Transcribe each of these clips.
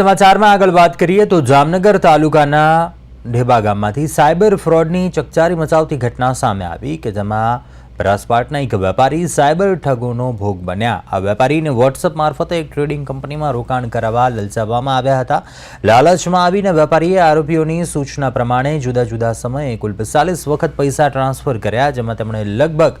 સમાચારમાં આગળ વાત કરીએ તો જામનગર તાલુકાના ઢેબા ગામમાંથી સાયબર ફ્રોડની ચકચારી મચાવતી ઘટના સામે આવી કે જેમાં પરાસપાટના એક વેપારી સાયબર ઠગોનો ભોગ બન્યા. આ વેપારીને વોટ્સઅપ મારફતે એક ટ્રેડિંગ કંપનીમાં રોકાણ કરાવવા લલચાવવામાં આવ્યા હતા. લાલચમાં આવીને વેપારીએ આરોપીઓની સૂચના પ્રમાણે જુદા જુદા સમયે કુલ પિસ્તાલીસ વખત પૈસા ટ્રાન્સફર કર્યા, જેમાં તેમણે લગભગ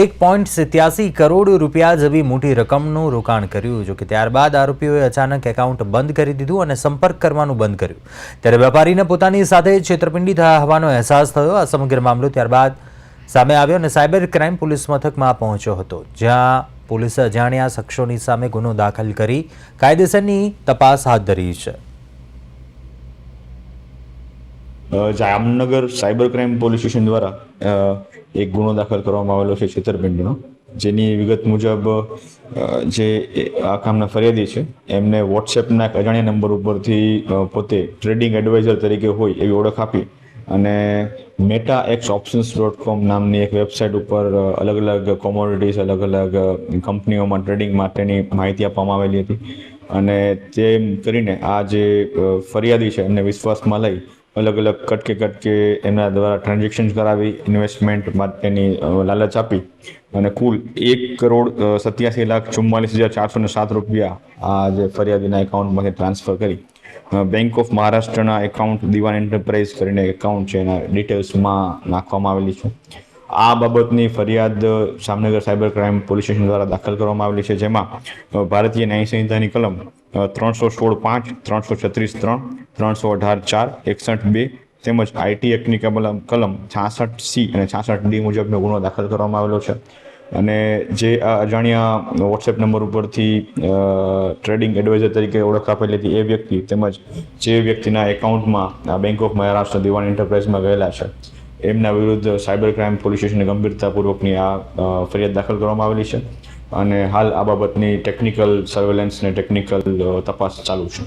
એક પોઈન્ટ સિત્યાસી કરોડ રૂપિયા જેવી મોટી રકમનું રોકાણ કર્યું, જો કે ત્યારબાદ આરોપીઓએ અચાનક એકાઉન્ટ બંધ કરી દીધું અને સંપર્ક કરવાનું બંધ કર્યું. ત્યારે વેપારીને પોતાની સાથે છેતરપિંડી થયા હોવાનો અહેસાસ થયો. આ સમગ્ર મામલો ત્યારબાદ સામે આવ્યો અને સાયબર ક્રાઇમ પોલીસ મથકમાં પહોંચ્યો હતો, જ્યાં પોલીસે અજાણ્યા શખ્સોની સામે ગુનો દાખલ કરી કાયદેસરની તપાસ હાથ ધરી છે. Jamnagar cyber crime police station દ્વારા એક ગુનો દાખલ કરવામાં આવેલો છે છેતરપિંડીનો, જેની વિગત મુજબ જે આ કામના ફરિયાદી છે, એમને વોટ્સએપના અજાણ્યા નંબર ઉપરથી પોતે ટ્રેડિંગ એડવાઇઝર તરીકે હોય એવી ઓળખ આપી અને meta x options dot com નામની એક વેબસાઇટ ઉપર અલગ અલગ કોમોડિટીઝ અલગ અલગ કંપનીઓમાં ટ્રેડિંગ માટેની માહિતી આપવામાં આવેલી હતી. અને તેમ કરીને આ જે ફરિયાદી છે એમને વિશ્વાસમાં લઈ અલગ અલગ કટકે કટકે એમના દ્વારા ટ્રાન્ઝેક્શન કરાવી ઇન્વેસ્ટમેન્ટ માટેની લાલચ આપી. અને કુલ એક કરોડ સત્યાસી લાખ ચુમ્માલીસ હજાર ચારસો ને સાત રૂપિયા આ જે ફરિયાદીના એકાઉન્ટમાંથી ટ્રાન્સફર કરી. બેંક ઓફ મહારાષ્ટ્રના એકાઉન્ટ દિવાન એન્ટરપ્રાઇઝ કરીને એકાઉન્ટ છે, એના ડિટેલ્સમાં નાખવામાં આવેલી છે. આ બાબતની ફરિયાદ Jamnagar cyber crime police station દ્વારા દાખલ કરવામાં આવેલી છે, જેમાં ભારતીય ન્યાય સંહિતાની કલમ ત્રણસો સોળ પાંચ, ત્રણસો છત્રીસ ત્રણ, ત્રણસો અઢાર ચાર, એકસઠ બે તેમજ આઈટી એક્ટની કલમ કલમ છાસઠ સી અને છાસઠ ડી મુજબનો ગુનો દાખલ કરવામાં આવેલો છે. અને જે આ અજાણ્યા વોટ્સએપ નંબર ઉપરથી ટ્રેડિંગ એડવાઇઝર તરીકે ઓળખ આપેલી હતી એ વ્યક્તિ તેમજ જે વ્યક્તિના એકાઉન્ટમાં આ બેંક ઓફ મહારાષ્ટ્ર દિવાન એન્ટરપ્રાઇઝમાં ગયેલા છે, એમના વિરુદ્ધ સાયબર ક્રાઇમ પોલીસ સ્ટેશને ગંભીરતાપૂર્વકની આ ફરિયાદ દાખલ કરવામાં આવેલી છે અને હાલ આ બાબતની ટેકનિકલ સર્વેલન્સ ને ટેકનિકલ તપાસ ચાલુ છે.